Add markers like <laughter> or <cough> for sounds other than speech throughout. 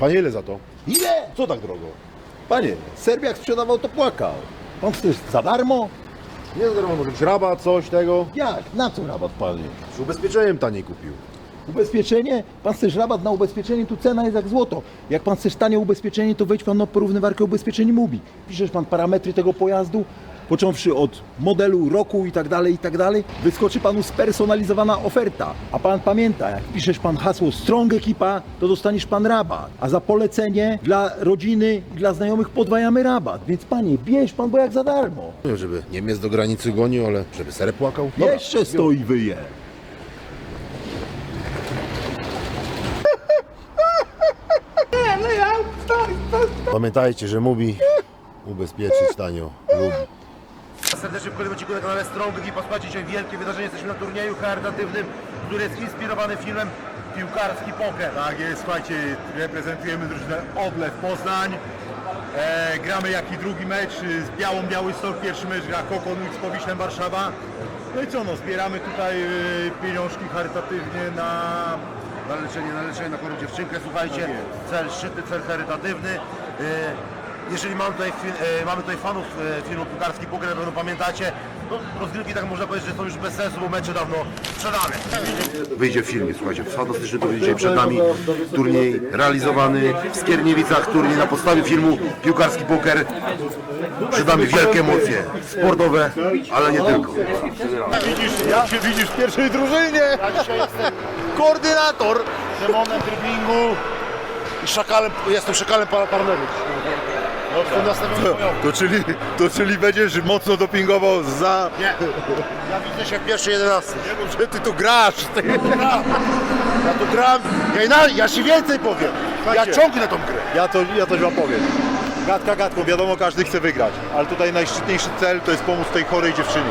Panie, ile za to? Ile? Co tak drogo? Panie, Serbiak sprzedawał to płakał. Pan chcesz za darmo? Nie za darmo, może być rabat, coś tego. Jak? Na co rabat panie? Z ubezpieczeniem taniej kupił. Ubezpieczenie? Pan chcesz rabat na ubezpieczenie, tu cena jest jak złoto. Jak pan chcesz tanie ubezpieczenie, to wejdź pan na porównywarkę ubezpieczeń MUBI. Piszesz pan parametry tego pojazdu, począwszy od modelu, roku i tak dalej, i tak dalej. Wyskoczy panu spersonalizowana oferta. A pan pamięta, jak piszesz pan hasło Strong Ekipa, to dostaniesz pan rabat. A za polecenie dla rodziny i dla znajomych podwajamy rabat. Więc panie, bierz pan, bo jak za darmo. Nie wiem, żeby Niemiec do granicy gonił, ale żeby serę płakał. Dobra. Jeszcze stoi wyje. Pamiętajcie, że Mubi ubezpieczyć tanio lubi. Serdecznie w kolejnym odcinku na kanale Strong Ekipa. Słuchajcie, dzisiaj wielkie wydarzenie. Jesteśmy na turnieju charytatywnym, który jest inspirowany filmem Piłkarski Poker. Tak jest, słuchajcie, reprezentujemy drużynę Odlew Poznań. E, gramy jak i drugi mecz y, z Białą Białystok, pierwszy mecz gra Kokon X Powiślem Warszawa. No i co, no, zbieramy tutaj y, pieniążki charytatywnie na... Na leczenie, na leczenie, na chorą dziewczynkę. Słuchajcie, Tak cel szczytny, cel charytatywny. E, Jeżeli mamy tutaj, e, mamy tutaj fanów e, filmu Piłkarski Poker, na pewno pamiętacie, no, rozgrywki tak można powiedzieć, że są już bez sensu, bo mecze dawno sprzedane. Wyjdzie w filmie, słuchajcie, fantastyczny turniej dzisiaj przed nami. Turniej realizowany w Skierniewicach, turniej na podstawie filmu Piłkarski Poker. Przed nami wielkie emocje sportowe, ale nie tylko. Widzisz, jak się widzisz w pierwszej drużynie! Ja Koordynator! demonem driblingu i szakalem, jestem szakalem par No, jestem nastawiony bojowo. To czyli, to czyli będziesz mocno dopingował za... Nie, ja widzę się w pierwszej jedenastce. Nie mów, że ty tu grasz! Ty. Ja tu gram, ja, ina- ja więcej powiem. Ja Słuchajcie. ciągnę tą grę. Ja to, ja coś wam powiem. Gadka gadką, wiadomo każdy chce wygrać, ale tutaj najszczytniejszy cel to jest pomóc tej chorej dziewczynie.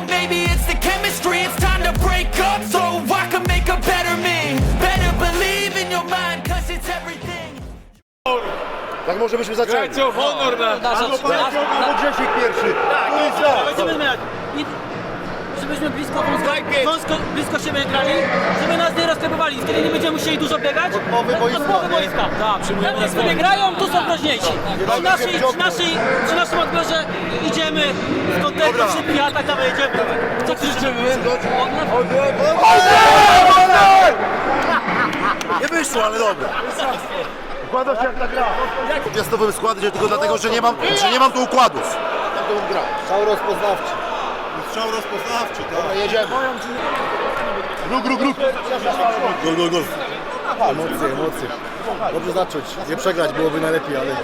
może byśmy zaczęli. honor na Albo Paweł, albo Grzesiek pierwszy. Będziemy zmieniać. I żebyśmy blisko, wąsko, wąsko, blisko siebie grali, żeby nas nie rozklepowali. Wtedy nie będziemy musieli dużo biegać. Od połowy boiska. Od połowy boiska. Tak, przyjmujemy Jak sobie grają, tu są groźniejsi. Przy naszej, przy naszej, przy naszym odbiorze idziemy w kontekście szybki atak, dawaj jedziemy. Co krzyczymy? Nie wyszło, ale dobra. Układa się jak ta gra. Piastowym składem tylko dlatego, że nie mam, że nie mam tu układów. Tak to bym grał. Strzał rozpoznawczy. Strzał rozpoznawczy, tak. Jedziemy. Gruk, gruk, gruk. Gol, gol, gol. Emocje, emocje. Dobrze zacząć. Nie przegrać byłoby najlepiej, ale...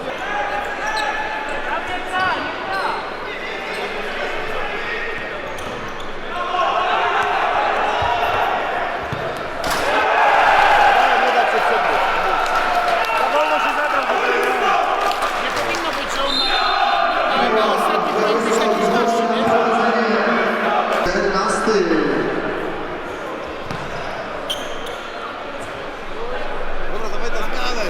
Dobra, dawaj na zmianę.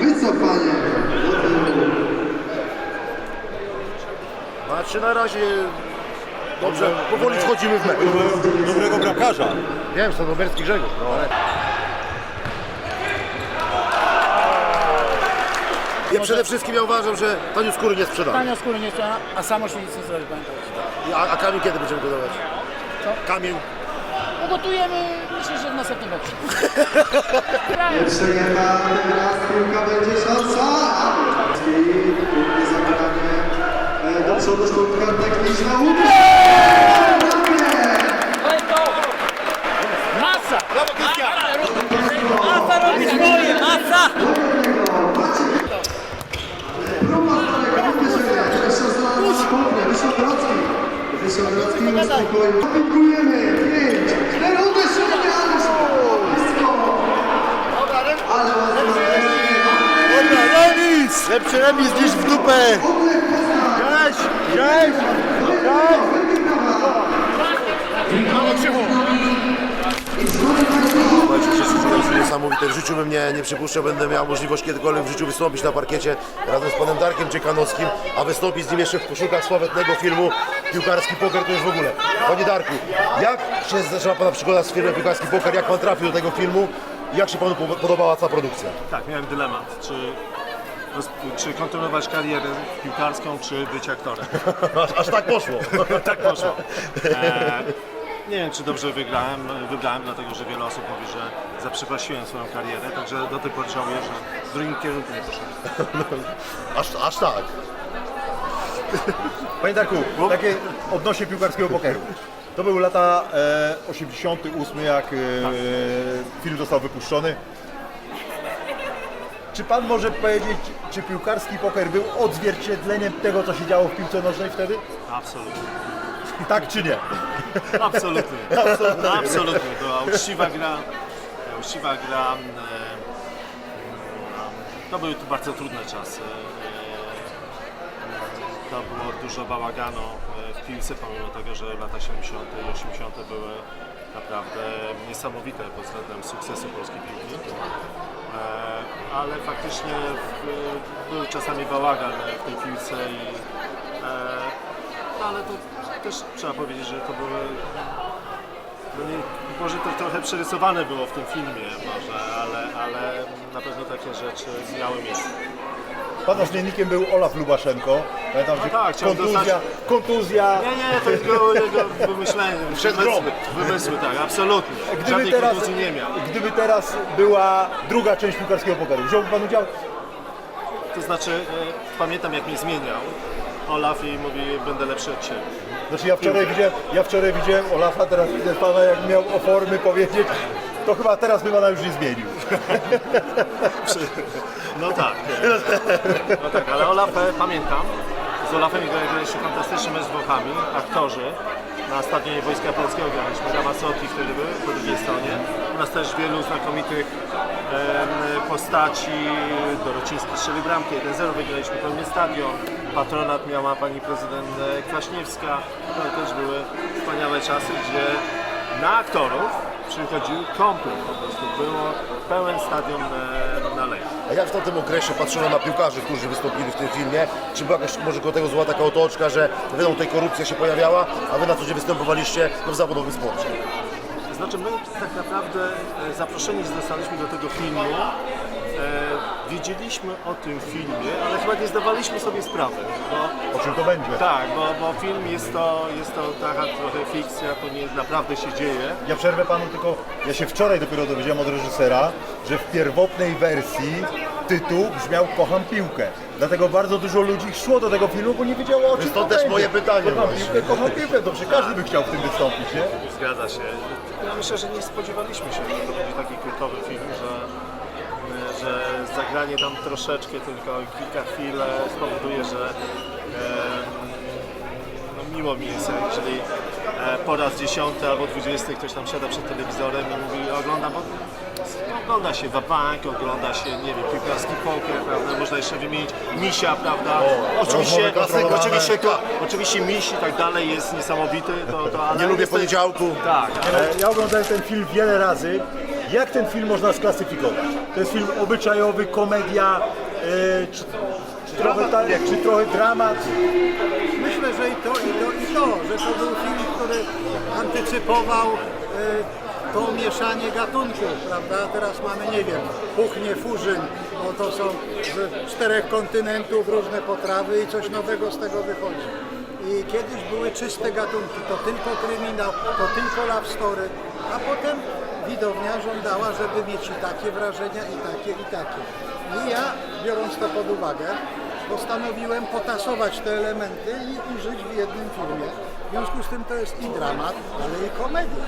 Wycofanie do tyłu. Znaczy na razie dobrze, powoli wchodzimy w mecz. Dobrego bramkarza. Wiem, Sanoberski Grzegorz. No, ale... Ja przede wszystkim ja uważam, że taniu skóry nie sprzedamy. Tania skóry nie trzeba, a samo się nic nie zrobi, pamiętajcie. A, a kamień kiedy będziemy go dawać? Kamień. Pogotujemy, myślę, że w następnym meczu. Przejechał teraz piłka będzie szansa. I piękne zagranie e, do przodu sztuka techniczna. Masa! Masa robi swoje, masa! Za połowę. Wyszogrodzki. Wyszogrodzki uspokoił. Pinkujemy. Pięć. Cztery uderzenia. Ależ blisko. Ale ładnie. Dobra, remis! Lepszy remis niż w dupę! Cześć! Cześć! Niesamowite. W życiu bym nie, nie przypuszczał, będę miał możliwość kiedykolwiek w życiu wystąpić na parkiecie razem z panem Darkiem Ciekanowskim, a wystąpić z nim jeszcze w koszulkach sławetnego filmu Piłkarski Poker to już w ogóle. Panie Darku, jak się zaczęła pana przygoda z filmem Piłkarski Poker, jak pan trafił do tego filmu i jak się panu po- podobała cała produkcja? Tak, miałem dylemat, czy, czy kontynuować karierę piłkarską, czy być aktorem. <laughs> Aż, tak poszło. <laughs> tak poszło. E, nie wiem, czy dobrze wygrałem. Wybrałem, dlatego że wiele osób mówi, że zaprzepaściłem swoją karierę, także do tej pory żałuję, że w drugim kierunku nie poszedłem. <laughs> Aż, aż tak. Panie Darku, takie odnośnie piłkarskiego pokeru. To były lata e, 88, jak e, film został wypuszczony. Czy pan może powiedzieć, czy piłkarski poker był odzwierciedleniem tego, co się działo w piłce nożnej wtedy? Absolutnie. Tak czy nie? Absolutnie. <laughs> Absolutnie. Była uczciwa gra. Uczciwa gra. E, to były tu bardzo trudne czasy. E, to było dużo bałaganu e, w piłce, pomimo tego, że lata 70. i 80. były naprawdę niesamowite pod względem sukcesu polskiej piłki. E, ale faktycznie był czasami bałagan w tej piłce i e, no ale to też trzeba powiedzieć, że to były no nie, może to trochę przerysowane było w tym filmie może, ale, ale na pewno takie rzeczy miały miejsce. Pana zmiennikiem był Olaf Lubaszenko. Pamiętam, że tak, kontuzja, dostać- kontuzja. Nie, nie, to jego, jego wymyślenie, wymysły, wymysły, tak, absolutnie. Żadnej Gdyby teraz, kontuzji nie miał. gdyby teraz była druga część piłkarskiego pokeru, wziąłby pan udział? To znaczy, e, pamiętam jak mnie zmieniał Olaf i mówi, będę lepszy od Ciebie. Znaczy ja wczoraj widziałem, ja wczoraj widziałem Olafa, teraz widzę pana jak miał o formy powiedzieć, to chyba teraz by pana już nie zmienił. No tak. No tak, ale Olaf e, pamiętam. Z Olafem graliśmy fantastyczny mecz z Włochami, aktorzy. Na stadionie Wojska Polskiego graliśmy. Ramazotti wtedy były po drugiej stronie. U nas też wielu znakomitych em, postaci. Dorociński strzelił bramkę, 1-0 wygraliśmy pełny stadion. Patronat miała pani prezydent e, Kwaśniewska. To też były wspaniałe czasy, gdzie na aktorów przychodził komplet. Po prostu było pełen stadion e. A jak w tamtym okresie patrzono na piłkarzy, którzy wystąpili w tym filmie? Czy była jakaś, może tego zła taka otoczka, że wiadomo, tutaj korupcja się pojawiała, a wy na co dzień występowaliście no, w zawodowym sporcie? Znaczy my tak naprawdę e, zaproszeni zostaliśmy do tego filmu. Wiedzieliśmy o tym filmie, ale chyba nie zdawaliśmy sobie sprawy. Bo, O czym to będzie? tak, bo, bo film jest to, jest to taka trochę fikcja, to nie naprawdę się dzieje. Ja przerwę panu tylko, ja się wczoraj dopiero dowiedziałem od reżysera, że w pierwotnej wersji tytuł brzmiał Kocham piłkę. Dlatego bardzo dużo ludzi szło do tego filmu, bo nie wiedziało o czym Stąd to też będzie. moje pytanie Kocham właśnie. piłkę, kocham piłkę, dobrze, każdy by chciał w tym wystąpić, nie? Zgadza się. Ja myślę, że nie spodziewaliśmy się, że to będzie taki kultowy film, że, że zagranie tam troszeczkę tylko kilka chwil spowoduje, że e, no miło mi jest, jeżeli e, po raz dziesiąty albo dwudziesty ktoś tam siada przed telewizorem i mówi ogląda, bo ogląda się Wabank, ogląda się, nie wiem, piłkarski poker, prawda, można jeszcze wymienić Misia, prawda, oczywiście, kontrolowane. oczywiście, to, oczywiście Miś i tak dalej jest niesamowity, to, to ale Nie lubię niestety- poniedziałku. Tak, ale Ja oglądałem ten film wiele razy. Jak ten film można sklasyfikować? To jest film obyczajowy, komedia, e, czy, czy, trochę, ta, czy trochę dramat? Myślę, że i to, i to, i to, że to był film, który antycypował e, to mieszanie gatunków, prawda? Teraz mamy, nie wiem, kuchnię furzyn, no to są z czterech kontynentów różne potrawy i coś nowego z tego wychodzi. I kiedyś były czyste gatunki, to tylko kryminał, to tylko love story, A potem widownia żądała, żeby mieć i takie wrażenia, i takie, i takie. I ja, biorąc to pod uwagę, postanowiłem potasować te elementy i użyć w jednym filmie. W związku z tym to jest i dramat, ale i komedia.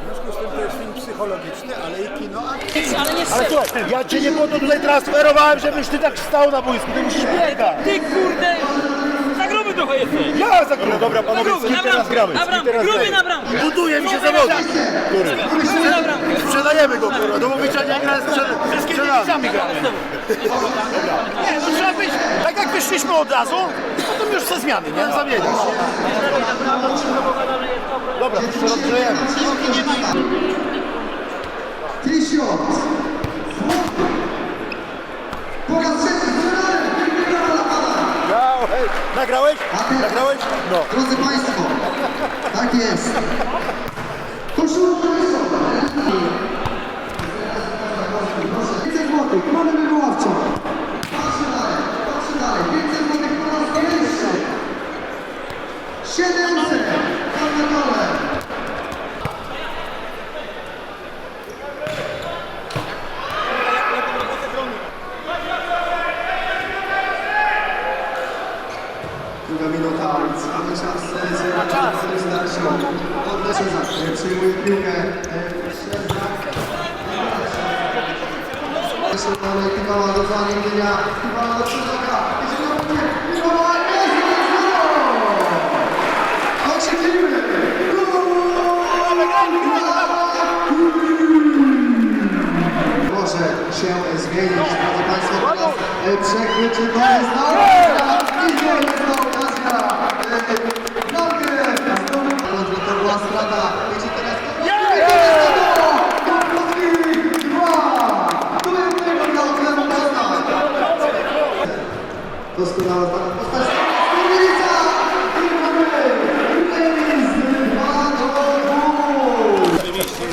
W związku z tym to jest film psychologiczny, ale i kino akcji. Ale nie Ale słuchaj, ja cię nie po to tutaj transferowałem, żebyś ty tak stał na boisku, ty musisz biegać. Ty kurde! Gruby trochę jesteś! Ja za grubo. Dobra, Za gruby, na bramkę! Na bramkę! Gruby na bramkę! Buduje mi się zawodnik. Gruby na bramkę! Sprzedajemy go, kurwa, do wyciągnia gra sprzedajemy. Wszystkimi gramy. Nie, no trzeba być, tak jak wyszliśmy od razu, potem już ze zmiany, nie? Zamienić. Dobra, to się rozgrzejemy. Nagrałeś? Nagrałeś? No. Drodzy Państwo, tak jest. Koszulka wysoka. 500 zł, mamy wywoławczą. Patrzę dalej, patrzę dalej. 500 zł po raz pierwszy. 700. Tam na dole. Druga minuta, mamy szansę z Darsią. Odlecze za, przyjmuje piłkę. Dalej, Kiwała do zaniemienia, Kiwała do Krzyżaka, idzie na mnie, Kiwała, jest, jest, gol! Oczekujemy! Może się zmienić, drodzy Państwo, e, przechwycie to jest na okazja, i to jest na okazja. E, Bramkę zdobył, to była strata, idzie teraz Polski dwa! Tu jest tego dla Okremu Poznań. Doskonała postać. Stulica! I mamy remis 2 do 2. Oczywiście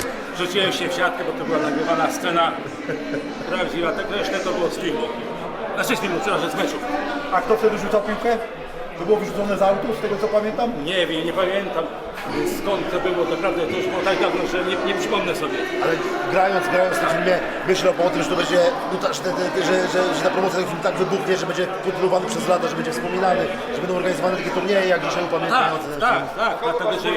rzuciłem się w siatkę, bo to była nagrywana scena prawdziwa, tak resztę to było z filmu. Znaczy z filmu, przepraszam, z meczów. A kto wtedy rzucał piłkę? To było wyrzucone z autu, z tego co pamiętam? Nie wiem, nie pamiętam skąd to było, naprawdę to już było tak dawno, że nie, nie przypomnę sobie. Ale grając, grając w tym filmie, myślał o tym, że to będzie, no, ta- że, że, że, że, ta promocja tego filmu tak wybuchnie, że będzie kontynuowany przez lata, że będzie wspominany, że będą organizowane takie turnieje, jak dzisiaj Tak, upamiętniające. tak, tak, dlatego że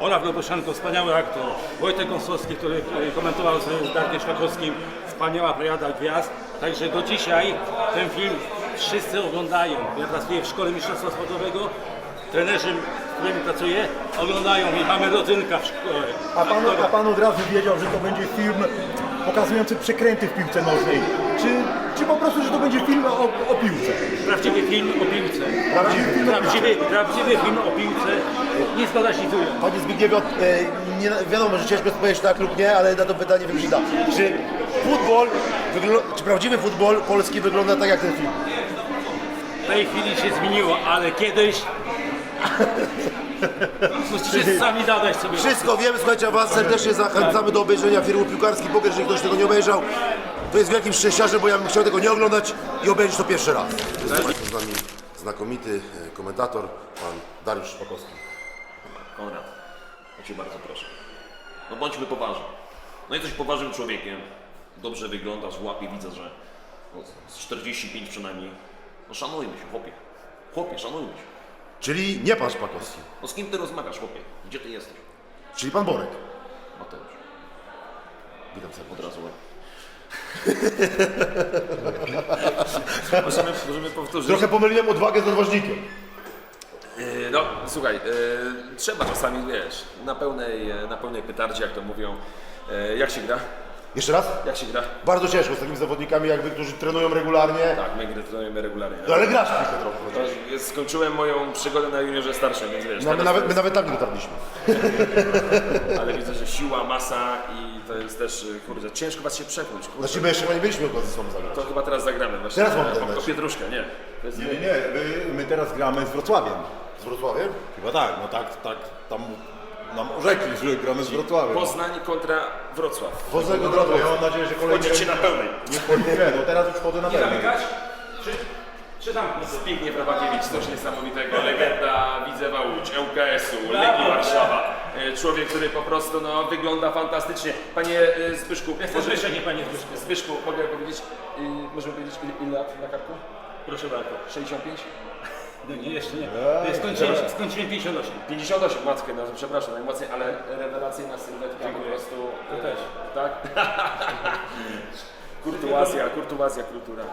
Olaf Loboszenko, wspaniały aktor, Wojtek Gąsowski, który komentował z Darkiem Szlakowskim, wspaniała plejada gwiazd, także do dzisiaj ten film wszyscy oglądają. Ja pracuję w Szkole Mistrzostwa Sportowego, trenerzy, którymi pracuję, oglądają i mamy rodzynka w szkole. A pan, a pan od razu wiedział, że to będzie film pokazujący przekręty w piłce nożnej? Czy, czy po prostu, że to będzie film o, o piłce? Prawdziwy film o piłce. Prawdziwy film o Prawdziwy, prawdziwy film o piłce, nie zgadzaśnicują. Panie Zbigniewie, e, nie, wiadomo, że ciężko odpowiedzieć tak lub nie, ale na to pytanie wiem, że da. Czy futbol, czy prawdziwy futbol polski wygląda tak jak ten film? W tej chwili się zmieniło, ale kiedyś musicie sami zadać sobie. Wszystko wiemy, słuchajcie, a Was serdecznie zachęcamy do obejrzenia filmu Piłkarski Poker, jeżeli ktoś tego nie obejrzał. To jest wielkim szczęściarzem, bo ja bym chciał tego nie oglądać i obejrzeć to pierwszy raz. Jest z nami znakomity e, komentator, pan Dariusz Szpakowski. Konrad, ja cię bardzo proszę. No bądźmy poważni. No jesteś poważnym człowiekiem. Dobrze wyglądasz, w łapie widzę, że no, z 45 przynajmniej. No szanujmy się, chłopie. Chłopie, szanujmy się. Czyli nie pan Szpakowski, No z kim ty rozmawiasz, chłopie? Gdzie ty jesteś? czyli pan Borek. Mateusz, Witam serdecznie. od razu. <laughs> możemy, możemy powtórzyć. Trochę pomyliłem odwagę z odważnikiem. Yy, No, słuchaj, yy, trzeba czasami, wiesz, na pełnej, yy, na pełnej petardzie, jak to mówią. Jak się gra? Jeszcze raz? Jak się gra? Bardzo ciężko z takimi zawodnikami jak wy, którzy trenują regularnie. Tak, my gry trenujemy regularnie. No ale grasz w piłkę trochę. Chociaż. jest, skończyłem moją przygodę na juniorze starszym, więc wiesz. No, my, teraz nawet, my nawet tam nie dotarliśmy. <laughs> Ale widzę, że siła, masa i to jest też, y, kurde, ciężko was się przepchnąć. Kurde. Znaczy my jeszcze chyba nie byliśmy okazji z wami zagrać. To chyba teraz zagramy właśnie. Teraz mamy ten mecz. Pietruszkę, nie. To jest, Nie, nie, nie. My, my teraz gramy z Wrocławiem. Z Wrocławiem? Chyba tak, no tak, tak tam nam orzekli, że gramy z Wrocławiem. Poznań kontra Wrocław. Poznaj go Ja mam nadzieję, że kolejny Wchodzicie na pełnej. Nie wchodzimy, no teraz już wchodzę na pełnej. Czy, czy tam Zbigniew Rabakiewicz, coś niesamowitego. Legenda Widzewa Łódź, ŁKS-u, Legii Warszawa. E, Człowiek, który po prostu no, wygląda fantastycznie. Panie e, Zbyszku, Jestem Zbyszek, nie panie Zbyszku. Zbyszku, mogę powiedzieć, y, możemy powiedzieć ile, ile lat na karku? Proszę bardzo. 65? No nie, jeszcze nie. Skończyłem, skończyłem 58. 58, matkę, no przepraszam najmocniej, ale rewelacyjna sylwetka po prostu. To też. Tak? <laughs> kurtuazja, kurtuazja, kultura.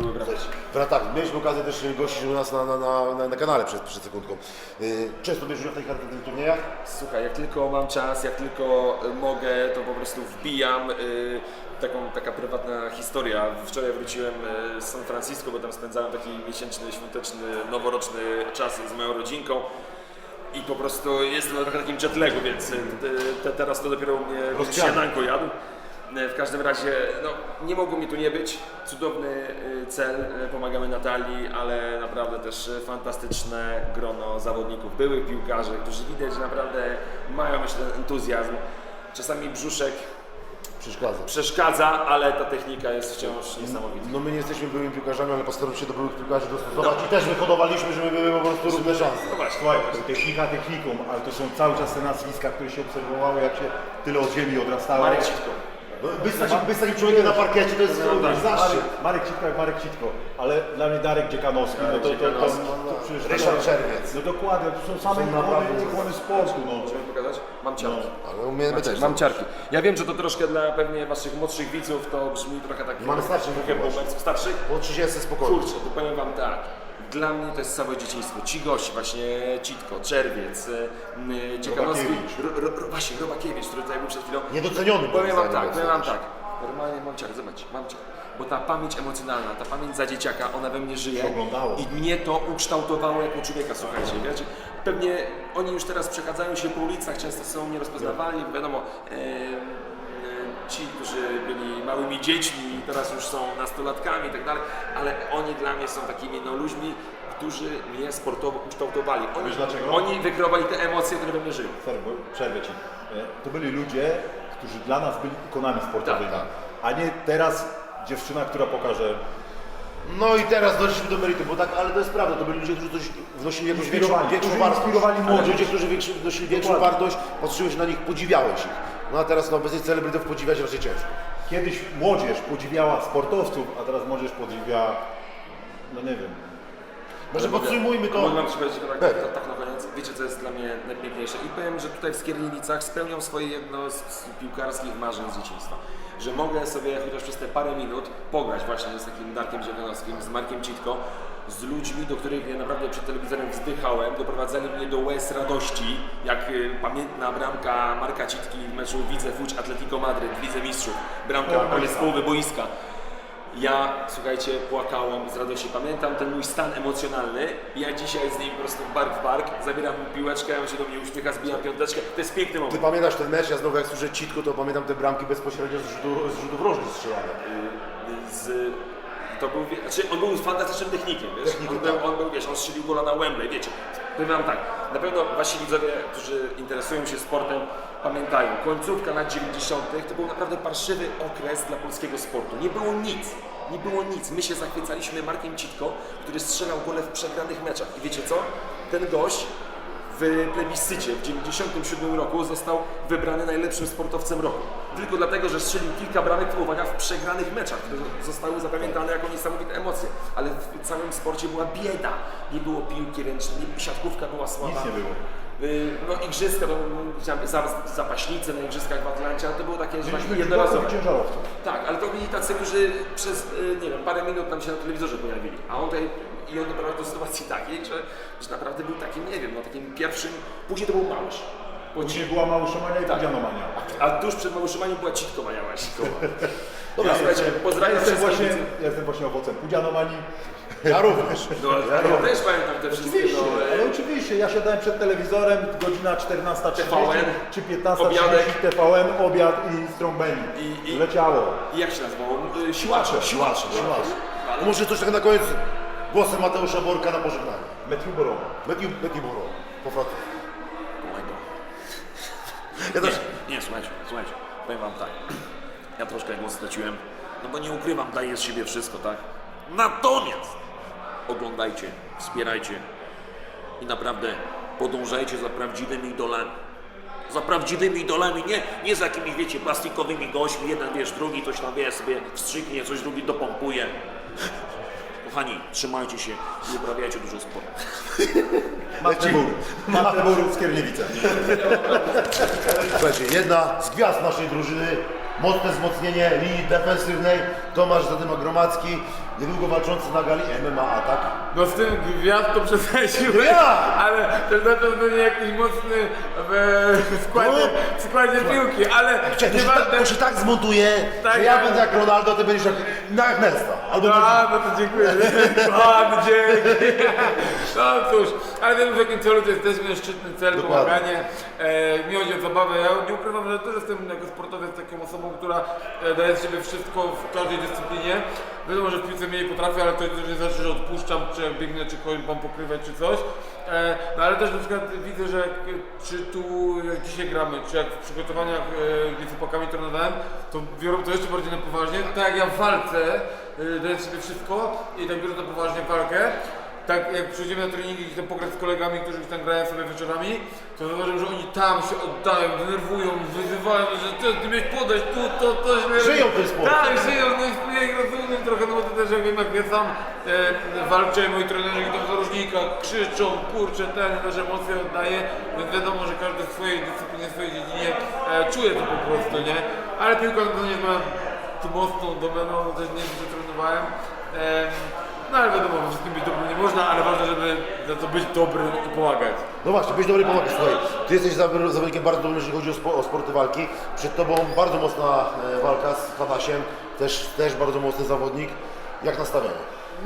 Były brawa. Wra- tak, mieliśmy okazję też gościć u nas na, na, na, na, na kanale przed, przed sekundką. Yy, często bierzesz udział w charytatywnych turniejach? Słuchaj, jak tylko mam czas, jak tylko y, mogę, to po prostu wbijam. y, Taką, taka prywatna historia. Wczoraj wróciłem y, z San Francisco, bo tam spędzałem taki miesięczny, świąteczny, noworoczny czas z moją rodzinką. I po prostu jestem na trochę takim jetlagu, więc y, te, teraz to dopiero u mnie śniadanko jadł. Y, W każdym razie, no, nie mogło mi tu nie być. Cudowny y, cel, y, pomagamy Natalii, ale naprawdę też fantastyczne grono zawodników, byłych piłkarzy, którzy widać, że naprawdę mają jeszcze ten entuzjazm. Czasami brzuszek Przeszkadza. przeszkadza, ale ta technika jest wciąż niesamowita. No my nie jesteśmy byłymi piłkarzami, ale postaramy się do byłych piłkarzy dostosować i też wyhodowaliśmy, żeby były po prostu równe szanse. No właśnie. Słuchaj, technika techniką, ale to są cały czas te nazwiska, które się obserwowały, jak się tyle od ziemi odrastało. Marek Citko. No, Być takim, być takim człowiekiem na parkiecie to jest no, zaszczyt. Marek, Marek Citko jak Marek Citko, ale dla mnie Darek Dziekanowski, no to, to, to, to, to przecież... Ryszard Czerwiec. No dokładnie, to są same ikony, ikony sportu, no. Możemy pokazać? Mam ciarki. Ale umiemy też. Mam ciarki. Ja wiem, że to troszkę dla pewnie waszych młodszych widzów to brzmi trochę tak... Mamy starszych. Starszych? Po 30 spokojnie. Kurczę, to powiem wam tak. Dla mnie to jest całe dzieciństwo. Ci gości, właśnie Citko, Czerwiec, yy, Dziekanowski, Robakiewicz. ro, ro, właśnie Robakiewicz, który tutaj był przed chwilą. Niedoceniony Powiem wam tak, powiem wam tak. Normalnie mam ciark, zobacz, mam ciark. Bo ta pamięć emocjonalna, ta pamięć za dzieciaka, ona we mnie żyje. Się oglądało. I mnie to ukształtowało jako człowieka, słuchajcie, wiecie? Pewnie oni już teraz przechadzają się po ulicach, często są nierozpoznawalni, wiadomo, e, e, ci, którzy byli małymi dziećmi, teraz już są nastolatkami i tak dalej, ale oni dla mnie są takimi no, ludźmi, którzy mnie sportowo ukształtowali. Oni, Wiesz dlaczego? oni wykreowali te emocje, które we mnie żyją. Sorry, bo przerwę ci. E, To byli ludzie, którzy dla nas byli ikonami sportowymi, Tak, a nie teraz dziewczyna, która pokaże No i teraz doszliśmy do meritum, bo tak, ale to jest prawda, to byli ludzie, którzy coś wnosili jakąś większą, którzy wartość. inspirowali ludzie, którzy większy, wnosili większą wartość, patrzyłeś na nich, podziwiałeś ich. No a teraz no, bez tych celebrytów podziwiać raczej ciężko. Kiedyś młodzież podziwiała sportowców, a teraz młodzież podziwia, no nie wiem, Może mogę- podsumujmy to. Mogę wam powiedzieć tak, tak, tak koniec. Wiecie, co jest dla mnie najpiękniejsze? I powiem, że tutaj w Skierniewicach spełniam swoje jedno z, z piłkarskich marzeń z dzieciństwa. Że mogę sobie chociaż przez te parę minut pograć właśnie z takim Darkiem Dziewianowskim, z Markiem Citko, z ludźmi, do których ja naprawdę przed telewizorem wzdychałem, doprowadzali mnie do łez radości, jak y, pamiętna bramka Marka Citki w meczu Wice Fuć Atletico Madryt, Wicemistrzów, bramka prawie z połowy boiska. Ja, słuchajcie, płakałem z radości. Pamiętam ten mój stan emocjonalny. Ja dzisiaj z nim po prostu bark w bark, zabieram mu piłeczkę, on się do mnie uśmiecha, zbijam piąteczkę. To jest piękny Ty moment. pamiętasz ten mecz, ja znowu jak słyszę Citko, to pamiętam te bramki bezpośrednio z rzutu, z rzutów rożnych strzelane. Y, Z, to był, wie- znaczy on był fantastycznym technikiem, wiesz? Technikiem, on, był, tak. on był, wiesz, on strzelił gola na Wembley, wiecie. Powiem wam tak, na pewno wasi widzowie, którzy interesują się sportem, pamiętają, końcówka lat 90. to był naprawdę parszywy okres dla polskiego sportu. Nie było nic. Nie było nic. My się zachwycaliśmy Markiem Citko, który strzelał gole w przegranych meczach. I wiecie co? Ten gość w plebiscycie w 97 roku został wybrany najlepszym sportowcem roku. Tylko dlatego, że strzelił kilka bramek, uwaga, w przegranych meczach, które zostały zapamiętane jako niesamowite emocje. Ale w całym sporcie była bieda. Nie było piłki ręcznej, siatkówka była słaba. nic nie było. Y, No igrzyska, to chciałem za- zapaśnice na igrzyskach w Atlancie, ale to było takie, że tak jednorazowe. ciężarowców. Tak, ale to byli tacy, którzy przez, y, nie wiem, parę minut nam się na telewizorze pojawili. A on tutaj, i on doprowadził do sytuacji takiej, że, że naprawdę był takim, nie wiem, no takim pierwszym, później to był Małysz. Później była Małyszomania i Tak. Pudzianomania. A tuż przed Małyszymaniem była Citkowania <laughs> właśnie. Dobra, Ja słuchajcie, jestem, ja pozdrawiam jestem, wszystkich właśnie, ja jestem właśnie owocem Pudzianomanii. Ja również. No, ja też pamiętam te wszystkie, Oczywiście, no, ale oczywiście, ja siadałem przed telewizorem, godzina 14.30 TVN, czy 15.30, obiadek. TVN, obiad i strąbeni. I- i- Leciało. I jak się nazywało? Y, Siłacze. Siłacze, siłacze. To może coś tak na koniec głosem Mateusza Borka na pożegnanie. Metru Boroma. Matthew, Matthew Boro, po francusku. <laughs> Ja Nie, też, nie, słuchajcie, słuchajcie, powiem wam tak. Ja troszkę głos straciłem, no bo nie ukrywam, daję z siebie wszystko, tak? Natomiast oglądajcie, wspierajcie i naprawdę podążajcie za prawdziwymi idolami. Za prawdziwymi idolami, nie, nie za jakimiś, wiecie, plastikowymi gośćmi, jeden, wiesz, drugi coś tam, wie, sobie wstrzyknie, coś drugi dopompuje. Kochani, trzymajcie się i uprawiajcie dużo sportu. <laughs> Matę Burów z Kierniewica. Słuchajcie, jedna z gwiazd naszej drużyny, mocne wzmocnienie linii defensywnej, Tomasz Zadyma Gromacki, niedługo walczący na gali MMA, tak? No z tym gwiazd to przesadziłem, Ja! ale też na pewno nie jakiś mocny w składzie, w składzie piłki, ale Czekaj, to, się tak, to się tak zmontuje, Tak, że ja jak- będę jak Ronaldo, ty będziesz jak, jak Nesta. Albo A, no to dziękuję. <laughs> Pan, dzięki. No cóż, ale wiem w jakim celu to jesteśmy, szczytny cel, Dokładnie. pomaganie. E, mi chodzi o zabawę. Ja nie ukrywam, że też jestem jako sportowiec taką osobą, która e, daje z siebie wszystko w każdej dyscyplinie. Wiadomo, że w piłce mniej potrafię, ale to nie znaczy, że odpuszczam, czy biegnę, czy mam pokrywać, czy coś. E, no ale też na przykład widzę, że e, czy tu jak dzisiaj gramy, czy jak w przygotowaniach, e, gdzie z chłopakami trenowałem, to biorą to jeszcze bardziej na poważnie. Tak jak ja w walce y, daję sobie wszystko i tak biorę na poważnie walkę. Tak jak przyjdziemy na treningi gdzieś tam pograć z kolegami, którzy tam grają sobie wieczorami, to zauważyłem, że oni tam się oddają, denerwują, wyzywają, że ty, ty miałeś podać tu, to, to źle. Żyją tym sportem. Tak, żyją, no i ich rozumiem trochę, no bo to też jak sam e, moi trenerzy idą w zaróżnikach, krzyczą, kurczę, ten, też emocje oddaje, więc wiadomo, że każdy w swojej dyscyplinie, w swojej dziedzinie e, czuje to po prostu, nie? Ale piłka to nie moja tu mocną domeną, też nie wiem. Em, no ale wiadomo, wszystkim być dobrym nie można, ale ważne, żeby za to być dobrym i pomagać. No właśnie, być dobry pomagać. Słuchaj, ty jesteś zaw- zawodnikiem bardzo dobrym, jeżeli chodzi o, spo, o sporty walki. Przed tobą bardzo mocna e, walka z Hadasiem, też, też bardzo mocny zawodnik. Jak nastawienie?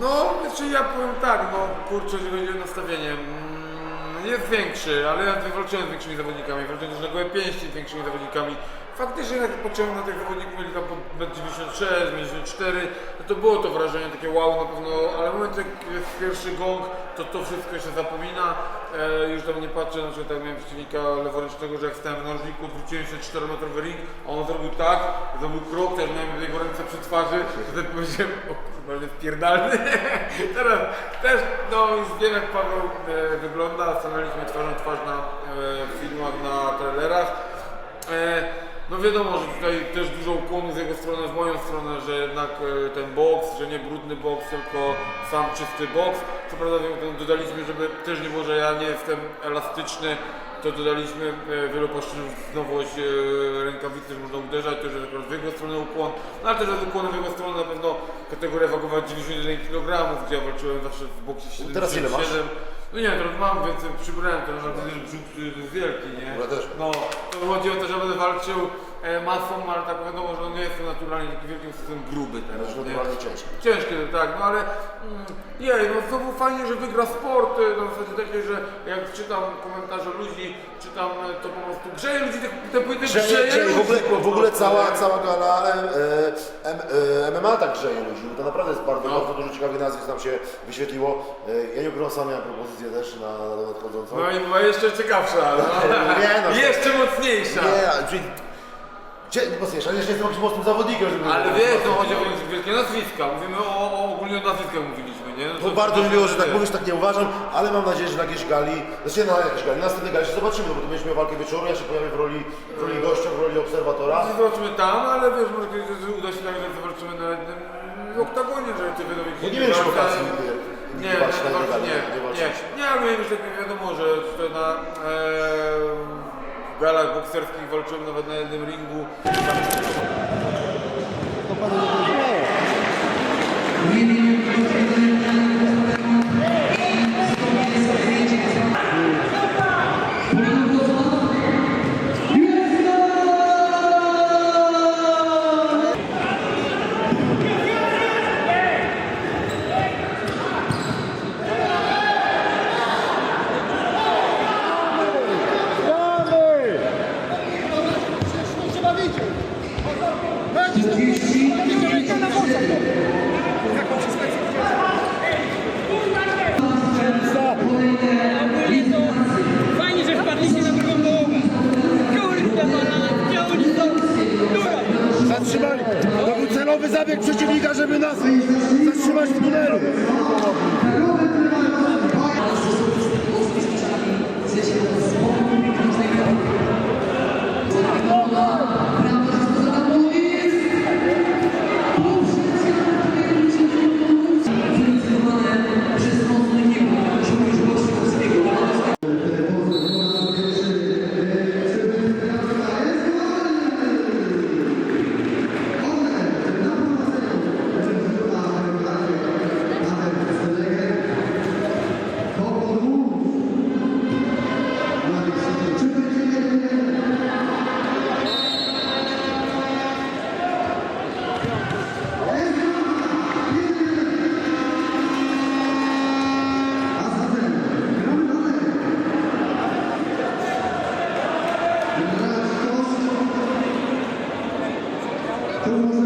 No, znaczy ja powiem tak, no kurczę, jeżeli chodzi o nastawienie. mm, Jest większy, ale ja walczyłem z większymi zawodnikami, walczyłem też na gołe pięści z większymi zawodnikami. Faktycznie jak na tych zawodników, mieli tam po 96, 94, no to było to wrażenie takie wow na pewno, ale w momencie jak jest pierwszy gong, to to wszystko się zapomina. E, już tam nie patrzę, na przykład jak miałem przeciwnika leworęcznego, że jak stałem w nożniku, odwróciłem się 4 metrowy ring, a on zrobił tak, zrobił krok, też miałem jego ręce przy twarzy, wtedy powiedziałem, o kurwa, ale spierdalny. <laughs> Teraz też, no już wiem jak Paweł e, wygląda, stanęliśmy twarzą twarz na e, filmach, na trailerach. E, no wiadomo, że tutaj też dużo ukłonu z jego strony, w moją stronę, że jednak e, ten boks, że nie brudny boks, tylko sam czysty boks. Co prawda wiem, dodaliśmy, żeby też nie było, że ja nie jestem elastyczny, to dodaliśmy e, wielopłaszczyznowość e, rękawicy, że można uderzać, też jest akurat w jego stronę ukłon, no ale też jest ukłon w jego stronę na pewno kategoria wagowa 91 kg, gdzie ja walczyłem zawsze w boksie 77. Teraz ile masz? No nie, teraz mam więcej, przybrałem że ten brzuch jest wielki, nie? Ja też. No, to chodzi o to, że będę walczył e, masą, ale tak wiadomo, że on nie jest naturalnie taki wielki, jest ten gruby teraz. Nie? naturalnie ciężki. Ciężkie, tak, no ale mm, jej, no znowu fajnie, że wygra sport, e, na zasadzie takiej, że jak czytam komentarze ludzi, czytam e, to po prostu grzeje ludzi, te, te płyty Grzeje, grzeje grzeje, w ogóle, w ogóle cała, cała gala e, e, MMA tak grzeje ludzi. To naprawdę jest bardzo, No. bardzo dużo ciekawych nazwisk nam się wyświetliło. E, ja nie ukrywam, sam miałem propozycję też na, na nadchodzącą. No i była jeszcze ciekawsza, no. <laughs> Nie, no. jeszcze mocniejsza. Nie, czyli... Cie, nie posłuchaj, ale jeszcze jestem jakimś mocnym zawodnikiem, żeby... Ale wiesz, no chodzi o wielkie nazwiska, mówimy o, o ogólnie o nazwiskach mówiliśmy, nie? No To bardzo mi miło, że tak mówisz, tak nie uważam, ale mam nadzieję, że na jakiejś gali, znaczy nie na jakiejś gali, na następnej gali się zobaczymy, no bo tu będziemy miał walkę wieczoru, ja się pojawię w roli, w roli gościa, w roli obserwatora. Zobaczymy tam, ale wiesz, może kiedyś uda się tak, że zobaczymy na jednym oktagonie, że ty wiadomo, Bo nie mieliśmy okazji nigdy, nigdy Nie, walczyć na nie, jednej gali, nie, nie nie, walczyliśmy. nie, ale już tak wiadomo, że tutaj na e, galach bokserskich walczyłem nawet na jednym ringu. Fajnie, To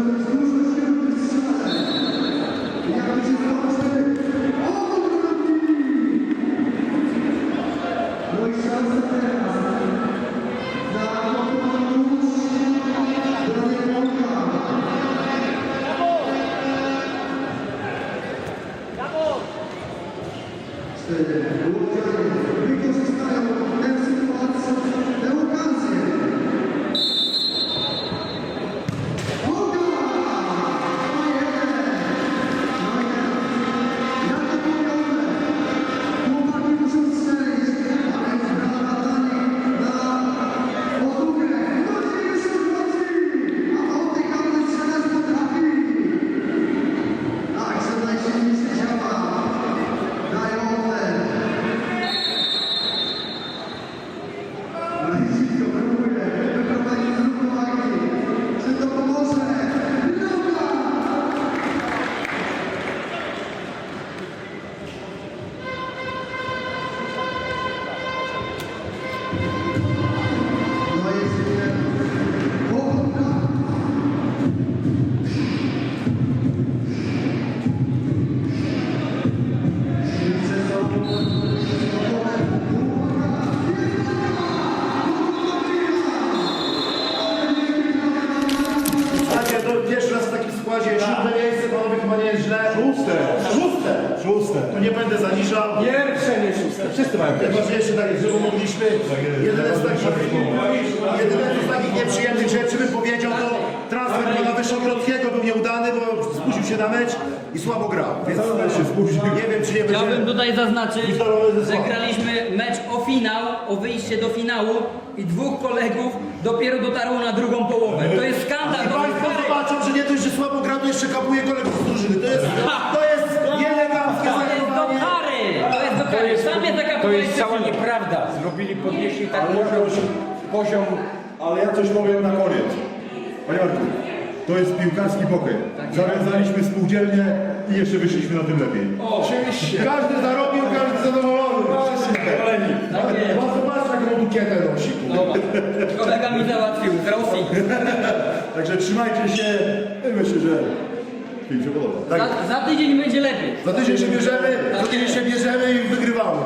pana Wyszogrodzkiego był nieudany, bo zbudził się na mecz i słabo grał. Więc nie wiem, czy nie będzie... Chciałbym tutaj zaznaczyć, że graliśmy mecz o finał, o wyjście do finału i dwóch kolegów dopiero dotarło na drugą połowę. To jest skandal, I to jest Państwo zobaczą, że nie dość, że słabo gra, to jeszcze kapuje kolegów z drużyny. To jest, to jest nieeleganckie To jest do zachowanie. kary! To jest do kary. Sam mnie taka To jest cała nieprawda. Zrobili, podnieśli tak poziom, poziom Ale ja coś powiem na koniec. Panie Marku, to jest piłkarski pokój. Zawiązaliśmy spółdzielnię i jeszcze wyszliśmy na tym lepiej. Oczywiście. Każdy zarobił, każdy zadowolony. Tak jest. No zobacz, jaką tu kietę nosi. Dobra. Kolega mi załatwił z Rosji. <laughs> Także trzymajcie się. I myślę, że film się podoba. Za, za tydzień będzie lepiej. Za tydzień się bierzemy, za tydzień się bierzemy i wygrywamy.